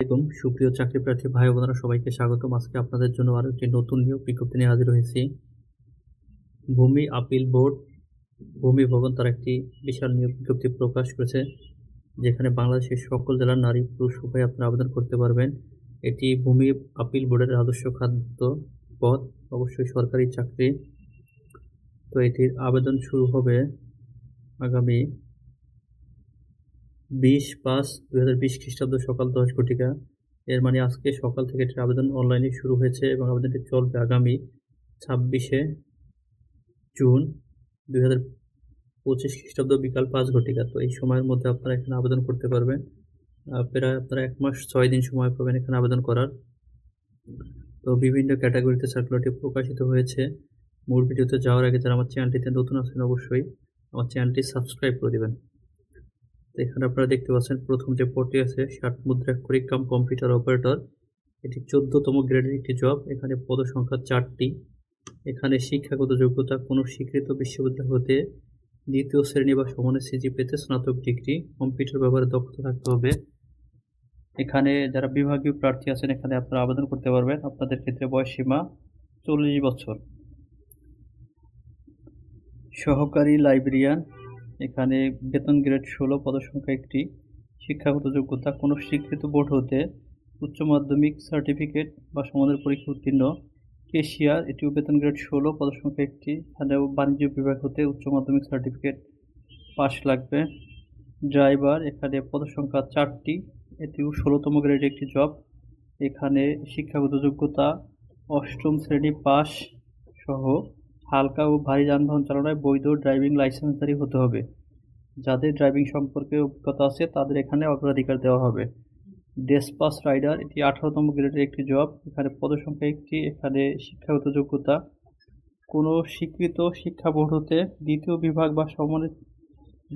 আলাইকুম। সুপ্রিয় চাকরি প্রার্থী ভাই বোনেরা, সবাইকে স্বাগতম। আজকে আপনাদের জন্য আরও একটি নতুন নিয়োগ বিজ্ঞপ্তি নিয়ে হাজির হয়েছি। ভূমি আপিল বোর্ড, ভূমি ভবন তার একটি বিশাল নিয়োগ বিজ্ঞপ্তি প্রকাশ করেছে, যেখানে বাংলাদেশের সকল জেলার নারী পুরুষ উভয় আপনারা আবেদন করতে পারবেন। এটি ভূমি আপিল বোর্ডের আদর্শ খাদ্য পদ, অবশ্যই সরকারি চাকরি। তো এটির আবেদন শুরু হবে আগামী বিশ পাঁচ দু হাজার বিশ খ্রিস্টাব্দ সকাল দশ ঘটিকা। এর মানে আজকে সকাল থেকে এটির আবেদন অনলাইনে শুরু হয়েছে এবং আবেদনটি চলবে আগামী ছাব্বিশে জুন দুই হাজার পঁচিশ খ্রিস্টাব্দ বিকাল পাঁচ ঘটিকা। তো এই সময়ের মধ্যে আপনারা এখানে আবেদন করতে পারবেন। প্রায় আপনারা এক মাস ছয় দিন সময় পাবেন এখানে আবেদন করার। তো বিভিন্ন ক্যাটাগরিতে সার্কুলারটি প্রকাশিত হয়েছে। মূল ভিডিওতে যাওয়ার আগে যারা আমার চ্যানেলটিতে নতুন আছেন অবশ্যই আমার চ্যানেলটি সাবস্ক্রাইব করে দেবেন। এখানে আপনারা দেখতে পাচ্ছেন প্রথম যে পদটি আছে, ষাট মুদ্রাক্ষরিক কাম কম্পিউটার অপারেটর এটি চোদ্দতম গ্রেডের একটি জব এখানে পদ সংখ্যা চারটি। এখানে শিক্ষাগত যোগ্যতা, কোনো স্বীকৃত বিশ্ববিদ্যালয় হতে দ্বিতীয় শ্রেণি বা সমানের সিজি পেতে স্নাতক ডিগ্রি কম্পিউটার ব্যবহারে দক্ষতা থাকতে হবে। এখানে যারা বিভাগীয় প্রার্থী আছেন, এখানে আপনারা আবেদন করতে পারবেন। আপনাদের ক্ষেত্রে বয়স সীমা চল্লিশ বছর। সহকারী লাইব্রেরিয়ান এখানে বেতন গ্রেড ষোলো পদসংখ্যা একটি শিক্ষাগত যোগ্যতা। কোনো স্বীকৃত বোর্ড হতে উচ্চ মাধ্যমিক সার্টিফিকেট বা সমানের পরীক্ষা উত্তীর্ণ। কেশিয়ার এটিও বেতন গ্রেড ষোলো পদসংখ্যা একটি। এখানেও বাণিজ্য বিভাগ হতে উচ্চ মাধ্যমিক সার্টিফিকেট পাস লাগবে। ড্রাইভার এখানে পদসংখ্যা চারটি, এটিও ষোলোতম গ্রেডের একটি জব এখানে শিক্ষাগত যোগ্যতা অষ্টম শ্রেণি পাস সহ হালকা ও ভারী যানবাহন চালনায় বৈধ ড্রাইভিং লাইসেন্সধারী হতে হবে। যাদের ড্রাইভিং সম্পর্কে অভিজ্ঞতা আছে, তাদের এখানে অগ্রাধিকার দেওয়া হবে। ডেসপাস রাইডার, এটি আঠারোতম গ্রেডের একটি জব। এখানে পদসংখ্যা একটি, এখানে শিক্ষাগত যোগ্যতা। কোনো স্বীকৃত শিক্ষা বোর্ড হতে দ্বিতীয় বিভাগ বা সমানের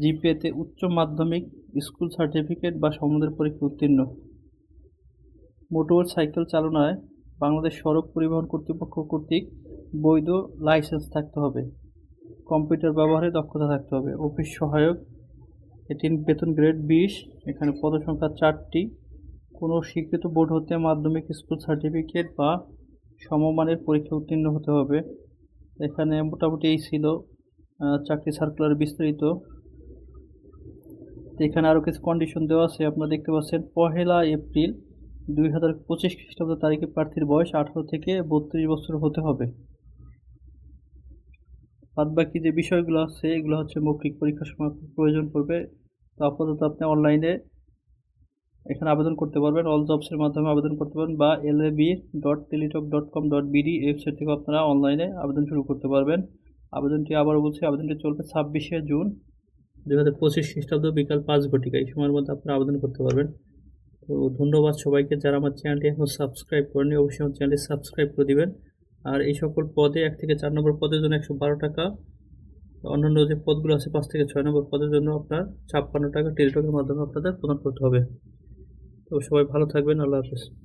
জিপিএতে উচ্চ মাধ্যমিক, স্কুল সার্টিফিকেট বা সমানের পরীক্ষা উত্তীর্ণ। মোটর সাইকেল চালনায় বাংলাদেশ সড়ক পরিবহন কর্তৃপক্ষ কর্তৃক বৈধ লাইসেন্স থাকতে হবে, কম্পিউটার ব্যবহারে দক্ষতা থাকতে হবে। অফিস সহায়ক এটি বেতন গ্রেড বিশ, এখানে পদসংখ্যা চারটি। কোনো স্বীকৃত বোর্ড হতে মাধ্যমিক স্কুল সার্টিফিকেট বা সমমানের পরীক্ষা উত্তীর্ণ হতে হবে। এখানে মোটামুটি এই ছিল চাকরি সার্কুলার বিস্তারিত। এখানে আরও কিছু কন্ডিশন দেওয়া আছে, আপনারা দেখতে পাচ্ছেন, পহেলা এপ্রিল দুই হাজার পঁচিশ খ্রিস্টাব্দ তারিখে প্রার্থীর বয়স আঠারো থেকে বত্রিশ বছর হতে হবে। বাদ বাকি যে বিষয়গুলো আছে, এগুলো হচ্ছে মৌখিক পরীক্ষার সময় প্রয়োজন পড়বে। তো আপাতত আপনি অনলাইনে এখানে আবেদন করতে পারবেন। অল জবসের মাধ্যমে আবেদন করতে পারবেন বা L B dot Teletalk dot com dot BD website থেকে আপনারা অনলাইনে আবেদন শুরু করতে পারবেন। আবেদনটি আবারও বলছি, আবেদনটি চলবে ছাব্বিশে জুন দুই হাজার পঁচিশ খ্রিস্টাব্দ বিকাল পাঁচ ঘটিকা এই সময়ের মধ্যে আপনারা আবেদন করতে পারবেন। তো ধন্যবাদ সবাইকে। যারা আমার চ্যানেলটি এখন সাবস্ক্রাইব করেনি অবশ্যই আমার চ্যানেলটি সাবস্ক্রাইব করে দিবেন। আর এই সকল পদে এক থেকে চার নম্বর পদের জন্য একশো বারো টাকা। অন্যান্য যে পদগুলো আছে, পাঁচ থেকে ছয় নম্বর পদের জন্য আপনার ছাপ্পান্ন টাকা টেলিটকের মাধ্যমে আপনাদের প্রদান করতে হবে। তো সবাই ভালো থাকবেন, আল্লাহ হাফেজ।